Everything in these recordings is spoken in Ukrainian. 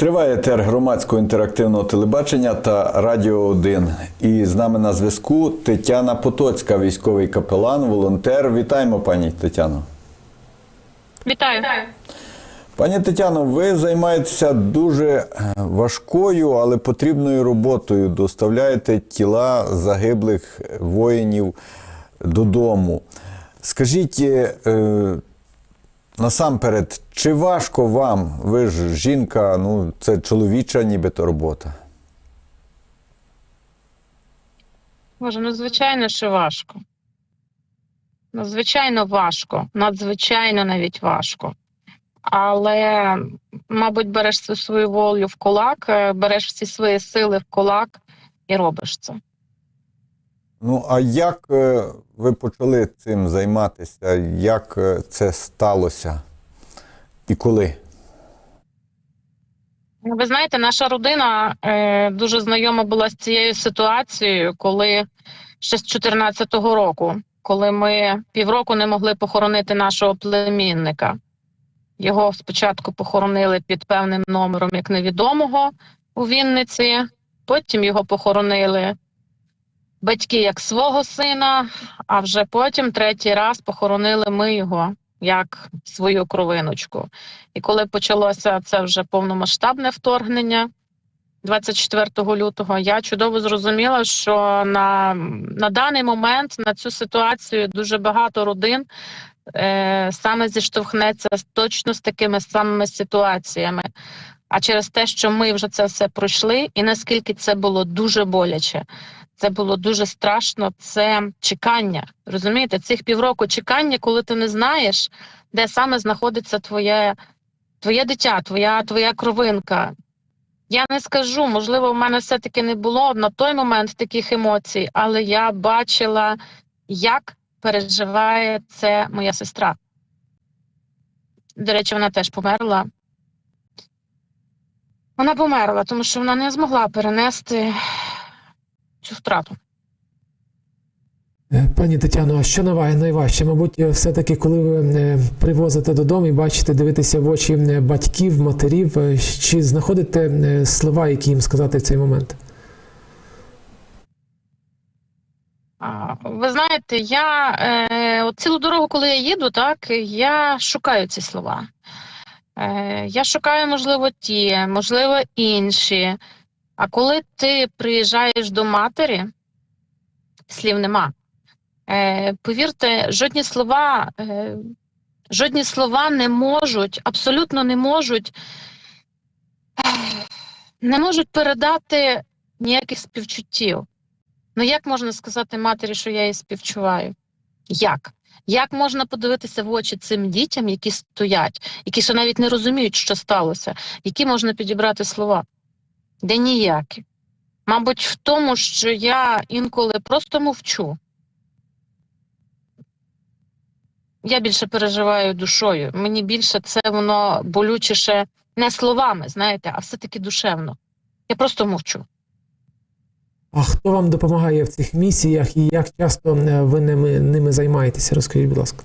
Триває етер громадського інтерактивного телебачення та Радіо 1. І з нами на зв'язку Тетяна Потоцька, військовий капелан, волонтер. Вітаємо, пані Тетяно. Вітаю. Пані Тетяно, ви займаєтеся дуже е, важкою, але потрібною роботою. Доставляєте тіла загиблих воїнів додому. Скажіть, е, насамперед, чи важко вам? Ви ж жінка, ну це чоловіча нібито робота. Боже, ну звичайно, що важко. Надзвичайно важко, надзвичайно навіть важко. Але, мабуть, береш всю свою волю в кулак, е, береш всі свої сили в кулак і робиш це. Ну, а як е, ви почали цим займатися? Як е, це сталося? І коли? Ви знаєте, наша родина е, дуже знайома була з цією ситуацією, коли ще з 2014 року, коли ми півроку не могли похоронити нашого племінника. Його спочатку похоронили під певним номером як невідомого у Вінниці, потім його похоронили батьки як свого сина, а вже потім третій раз похоронили ми його як свою кровиночку. І коли почалося це вже повномасштабне вторгнення 24 лютого, я чудово зрозуміла, що на, на даний момент на цю ситуацію дуже багато родин е, саме зіштовхнеться точно з такими самими ситуаціями. А через те, що ми вже це все пройшли, і наскільки це було дуже боляче, це було дуже страшно. Це чекання. Розумієте, цих півроку чекання, коли ти не знаєш, де саме знаходиться твоє, твоє дитя, твоя, твоя кровинка. Я не скажу, можливо, в мене все-таки не було на той момент таких емоцій, але я бачила, як переживає це моя сестра. До речі, вона теж померла. Вона померла, тому що вона не змогла перенести цю втрату. Е, Пані Тетяно, а що найважче? Мабуть, е, все-таки, коли ви е, привозите додому і бачите, дивитеся в очі батьків, матерів, чи знаходите слова, які їм сказати в цей момент? Ви знаєте, я е, от цілу дорогу, коли я їду, так я шукаю ці слова. Е, я шукаю, можливо, ті, можливо, інші. А коли ти приїжджаєш до матері, слів нема. Е, повірте, жодні слова, е, жодні слова не можуть, абсолютно не можуть, ех, не можуть передати ніяких співчуттів. Ну як можна сказати матері, що я її співчуваю? Як? Як можна подивитися в очі цим дітям, які стоять, які ще навіть не розуміють, що сталося, які можна підібрати слова? Де ніякі. Мабуть, в тому, що я інколи просто мовчу. Я більше переживаю душою. Мені більше це воно болючіше не словами, знаєте, а все-таки душевно. Я просто мовчу. А хто вам допомагає в цих місіях і як часто е, ви ними, ними займаєтеся? Розкажіть, будь ласка.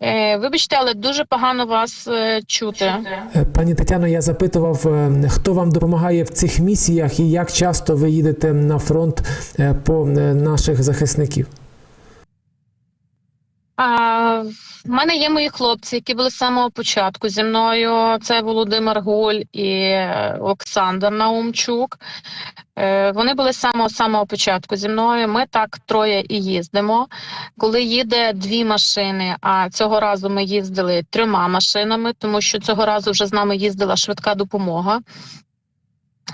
Е, вибачте, але дуже погано вас е, чути. Е, Пані Тетяно, я запитував, хто вам допомагає в цих місіях і як часто ви їдете на фронт по наших захисників? А, в мене є мої хлопці, які були з самого початку зі мною. Це Володимир Гуль і Олександр Наумчук. Е, Вони були з самого самого початку зі мною. Ми так троє і їздимо. Коли їде дві машини, а цього разу ми їздили трьома машинами, тому що цього разу вже з нами їздила швидка допомога.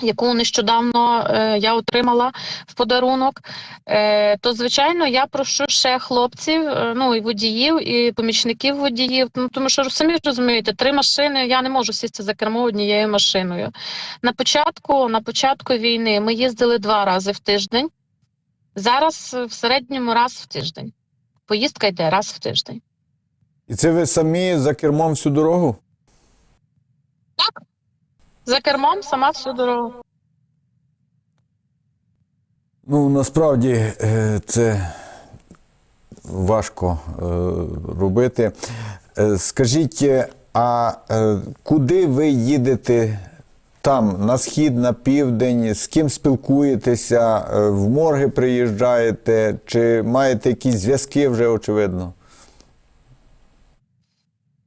Яку нещодавно е, я отримала в подарунок, е, то звичайно я прошу ще хлопців, е, ну і водіїв, і помічників водіїв. Ну тому що самі ж розумієте, три машини я не можу сісти за кермо однією машиною. На початку, на початку війни ми їздили два рази в тиждень. Зараз в середньому раз в тиждень. Поїздка йде раз в тиждень. І це ви самі за кермом всю дорогу? За кермом сама всю дорогу. Ну, насправді е, це важко е, робити. Е, Скажіть, А куди ви їдете там, на схід, на південь? З ким спілкуєтеся? В морги приїжджаєте? Чи маєте якісь зв'язки вже очевидно?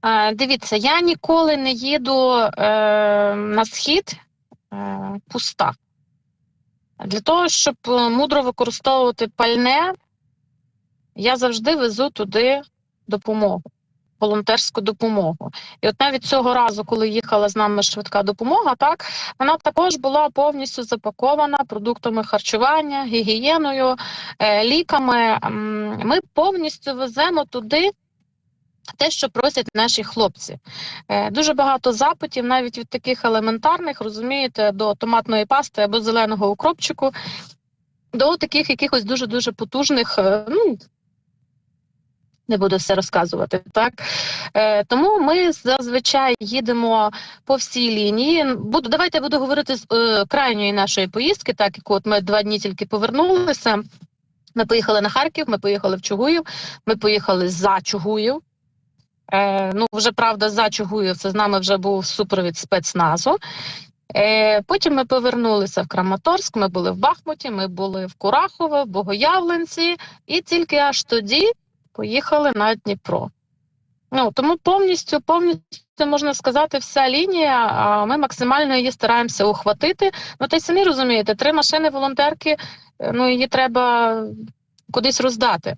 Е, Дивіться, я ніколи не їду е, на схід е, пуста. Для того, щоб е, мудро використовувати пальне, я завжди везу туди допомогу, волонтерську допомогу. І от навіть цього разу, коли їхала з нами швидка допомога, так вона також була повністю запакована продуктами харчування, гігієною, е, ліками. Ми повністю веземо туди те, що просять наші хлопці. Е, Дуже багато запитів, навіть від таких елементарних, розумієте, до томатної пасти або зеленого укропчику, до таких якихось дуже дуже потужних. е, Ну, не буду все розказувати, так е, тому ми зазвичай їдемо по всій лінії. Буду давайте я буду говорити з е, крайньої нашої поїздки, так як от ми два дні тільки повернулися. Ми поїхали на Харків, ми поїхали в Чугуїв, ми поїхали за Чугуїв. Е, ну, вже правда, за Чугуїв це з нами вже був супровід спецназу. Е, потім ми повернулися в Краматорськ, ми були в Бахмуті, ми були в Курахово, в Богоявленці, і тільки аж тоді поїхали на Дніпро. Ну, тому повністю, повністю можна сказати, вся лінія. А ми максимально її стараємося ухватити. Ну, та й самі розумієте, три машини волонтерки, е, ну її треба кудись роздати.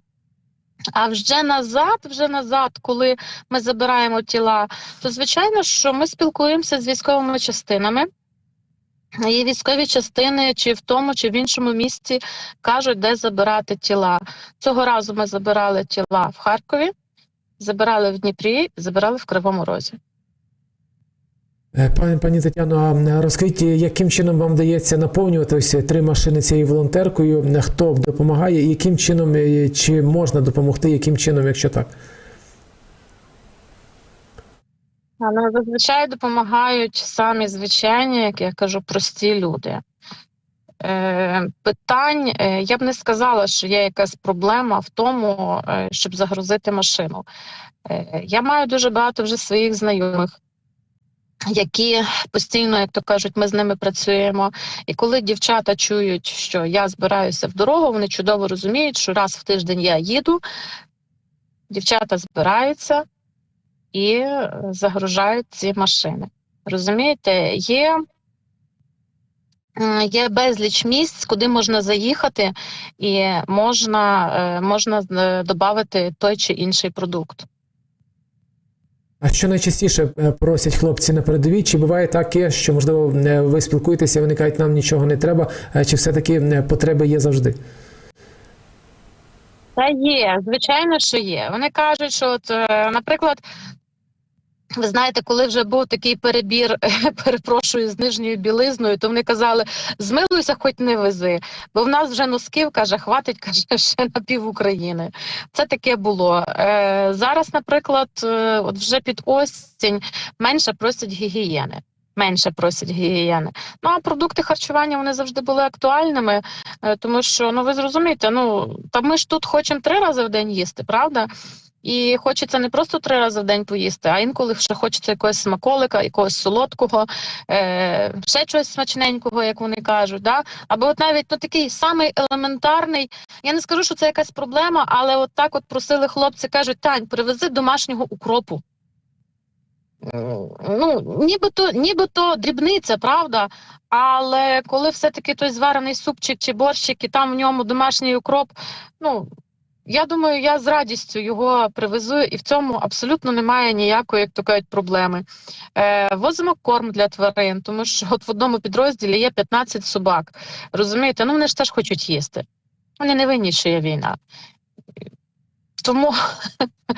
А вже назад, вже назад, коли ми забираємо тіла, то звичайно, що ми спілкуємося з військовими частинами. І військові частини, чи в тому, чи в іншому місці кажуть, де забирати тіла. Цього разу ми забирали тіла в Харкові, забирали в Дніпрі, забирали в Кривому Розі. Е, Пані, пані Тетяно, розкажіть, яким чином вам вдається наповнювати ось три машини цією волонтеркою? Хто допомагає, і яким чином е, чи можна допомогти, яким чином, якщо так? Але зазвичай допомагають самі звичайні, як я кажу, прості люди. Е, питань е, я б не сказала, що є якась проблема в тому, е, щоб загрузити машину. Е, я маю дуже багато вже своїх знайомих, які постійно, як то кажуть, ми з ними працюємо. І коли дівчата чують, що я збираюся в дорогу, вони чудово розуміють, що раз в тиждень я їду, дівчата збираються і е, загружають ці машини. Розумієте, є, є безліч місць, куди можна заїхати, і можна, е, можна додати той чи інший продукт. А що найчастіше е, просять хлопці на передовій? Чи буває таке, що можливо е, ви спілкуєтеся, вони кажуть, нам нічого не треба, е, чи все-таки потреби є завжди? Та є, звичайно, що є. Вони кажуть, що, от, наприклад, ви знаєте, коли вже був такий перебір, перепрошую, з нижньою білизною, то вони казали: змилуйся, хоч не вези, бо в нас вже носків каже, хватить каже, ще на пів України. Це таке було. Е, зараз, наприклад, е, от вже під осінь менше просять гігієни. Менше просять гігієни. Ну а продукти харчування вони завжди були актуальними, е, тому що ну ви зрозумієте, ну та ми ж тут хочемо три рази в день їсти, правда? І хочеться не просто три рази в день поїсти, а інколи ще хочеться якогось смаколика, якогось солодкого, е, ще чогось смачненького, як вони кажуть. Да? Або от навіть ну, такий самий елементарний. Я не скажу, що це якась проблема, але от так от просили хлопці, кажуть, Тань, привези домашнього укропу. Ну, нібито, нібито дрібниця, правда. Але коли все-таки той зварений супчик чи борщик, і там в ньому домашній укроп, ну я думаю, я з радістю його привезу, і в цьому абсолютно немає ніякої, як то кажуть, проблеми. Е, возимо корм для тварин, тому що от в одному підрозділі є 15 собак. Розумієте, ну вони ж теж хочуть їсти. Вони не винні, що є війна. Тому,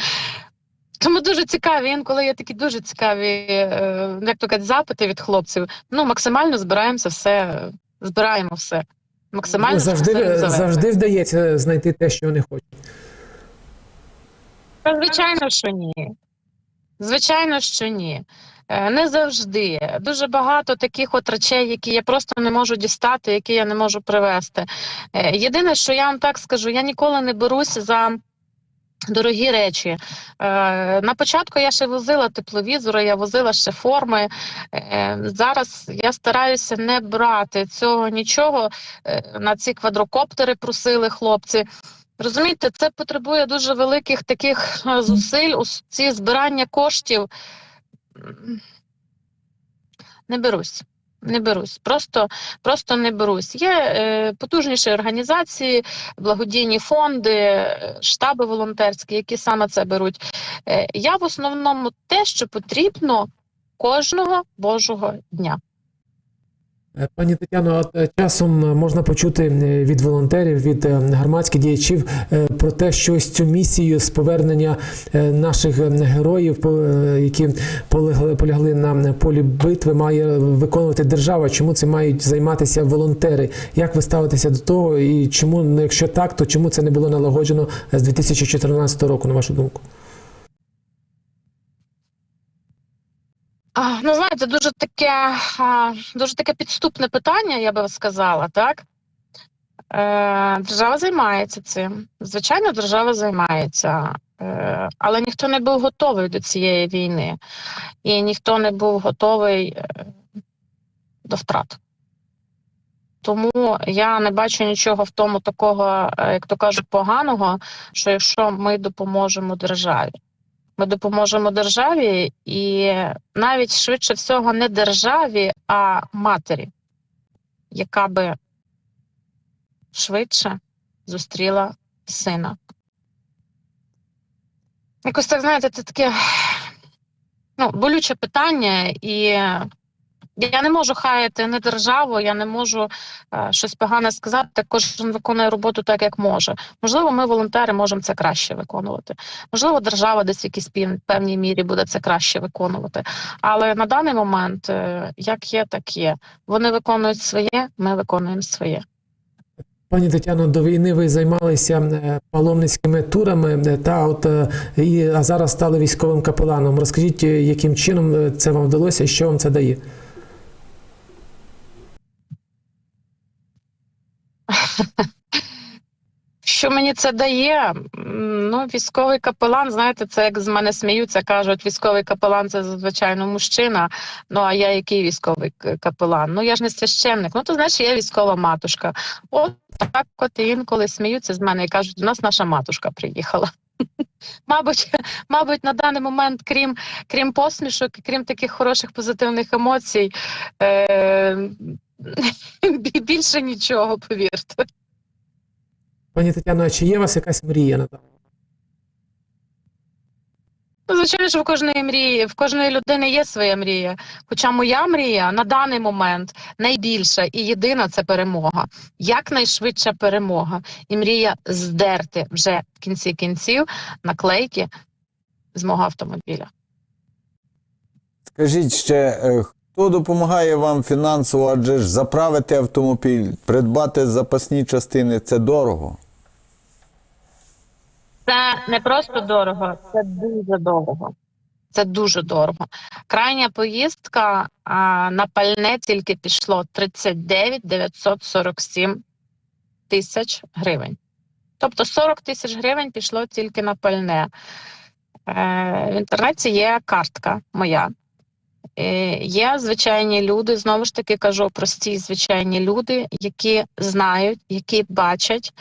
тому дуже цікаві, інколи є такі дуже цікаві, е, як то кажуть, запити від хлопців. Ну, максимально збираємося все, збираємо все. Максимально завжди, завжди вдається знайти те, що вони хочуть. Та, Звичайно, що ні. Звичайно, що ні. Е, Не завжди. Дуже багато таких от речей, які я просто не можу дістати, які я не можу привезти. Е, Єдине, що я вам так скажу, я ніколи не беруся за Дорогі речі. Е, на початку я ще возила тепловізори, я возила ще форми. Е, зараз я стараюся не брати цього нічого. Е, на ці квадрокоптери просили хлопці. Розумієте, це потребує дуже великих таких зусиль. Ус- Ці збирання коштів не берусь. Не берусь, просто, просто не берусь. Є е, потужніші організації, благодійні фонди, е, штаби волонтерські, які саме це беруть. Е, я в основному те, що потрібно кожного божого дня. Е, Пані Тетяно, от е, часом е, можна почути від волонтерів, від громадських діячів про те, що ось цю місію з повернення наших героїв, які полегли, полягли на полі битви, має виконувати держава. Чому це мають займатися волонтери? Як ви ставитеся до того? І чому, ну, якщо так, то чому це не було налагоджено з 2014 року, на вашу думку? Ну, знаєте, дуже таке, дуже таке підступне питання, я би сказала, так? Е, держава займається цим. Звичайно, держава займається. Е, але ніхто не був готовий до цієї війни. І ніхто не був готовий е, до втрат. Тому я не бачу нічого в тому такого, як то кажуть, поганого, що якщо ми допоможемо державі. Ми допоможемо державі і навіть швидше всього не державі, а матері, яка би швидше зустріла сина. Якось так, знаєте, це таке ну, болюче питання, і я не можу хаяти не державу, я не можу е, щось погане сказати. Кожен виконує роботу так, як може. Можливо, ми, волонтери, можемо це краще виконувати. Можливо, держава десь в якійсь певній мірі буде це краще виконувати. Але на даний момент, е, як є, так є. Вони виконують своє, ми виконуємо своє. Пані Тетяно, до війни ви займалися е, паломницькими турами, е, та от е, і а зараз стали військовим капеланом. Розкажіть, яким чином це вам вдалося і що вам це дає? Що мені це дає? Ну, військовий капелан, знаєте, це як з мене сміються, кажуть, військовий капелан це звичайно мужчина. Ну а я який військовий капелан? Ну я ж не священник. Ну то значить я військова матушка. От так от інколи сміються з мене і кажуть, до нас наша матушка приїхала. Мабуть, мабуть, на даний момент, крім крім посмішок, крім таких хороших позитивних емоцій, е- більше нічого, повірте. Пані Тетяно, а чи є у вас якась мрія на Ну, звичайно, що в кожної мрії, в кожної людини є своя мрія. Хоча моя мрія на даний момент найбільша і єдина це перемога. Якнайшвидша перемога. І мрія здерти вже в кінці кінців наклейки з мого автомобіля. Скажіть ще, е, хто допомагає вам фінансово, адже ж заправити автомобіль, придбати запасні частини це дорого. Це не просто дорого, це дуже дорого. Це дуже дорого. Крайня поїздка а, на пальне тільки пішло 39 947 тисяч гривень. Тобто 40 тисяч гривень пішло тільки на пальне. Е, в інтернеті є картка моя. Е, Є звичайні люди, знову ж таки кажу, прості звичайні люди, які знають, які бачать,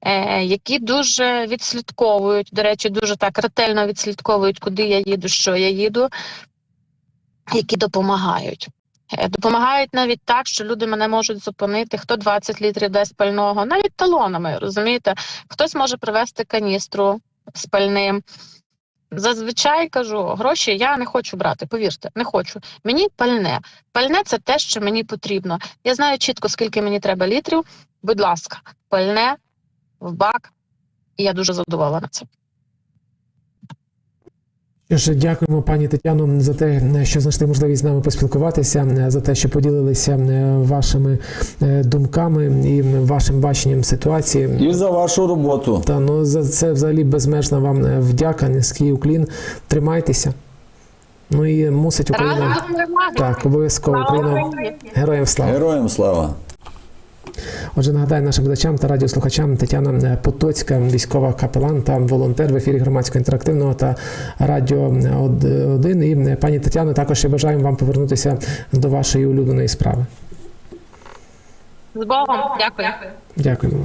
е, які дуже відслідковують, до речі, дуже так ретельно відслідковують, куди я їду, що я їду, які допомагають. Е, Допомагають навіть так, що люди мене можуть зупинити, хто 20 літрів дасть пального, навіть талонами, розумієте? Хтось може привезти каністру з пальним. Зазвичай кажу, гроші я не хочу брати, повірте, не хочу. Мені пальне. Пальне це те, що мені потрібно. Я знаю чітко, скільки мені треба літрів. Будь ласка, пальне в бак, і я дуже задоволена цим. Що ж, дякуємо, пані Тетяно, за те, що знайшли можливість з нами поспілкуватися, за те, що поділилися е, вашими е, думками і вашим баченням ситуації. І за вашу роботу. Та ну за це взагалі безмежна вам е, вдяка, низький уклін. Тримайтеся. Ну і мусить Україна. Разом! Так, обов'язково Слава Україна Україні! героям слава. Героям слава! Отже, нагадаю нашим глядачам та радіослухачам Тетяна Потоцька, військова капелан та волонтер в ефірі громадського інтерактивного та радіо 1. І пані Тетяно, також ще бажаємо вам повернутися до вашої улюбленої справи. З Богом, дякую. Дякуємо.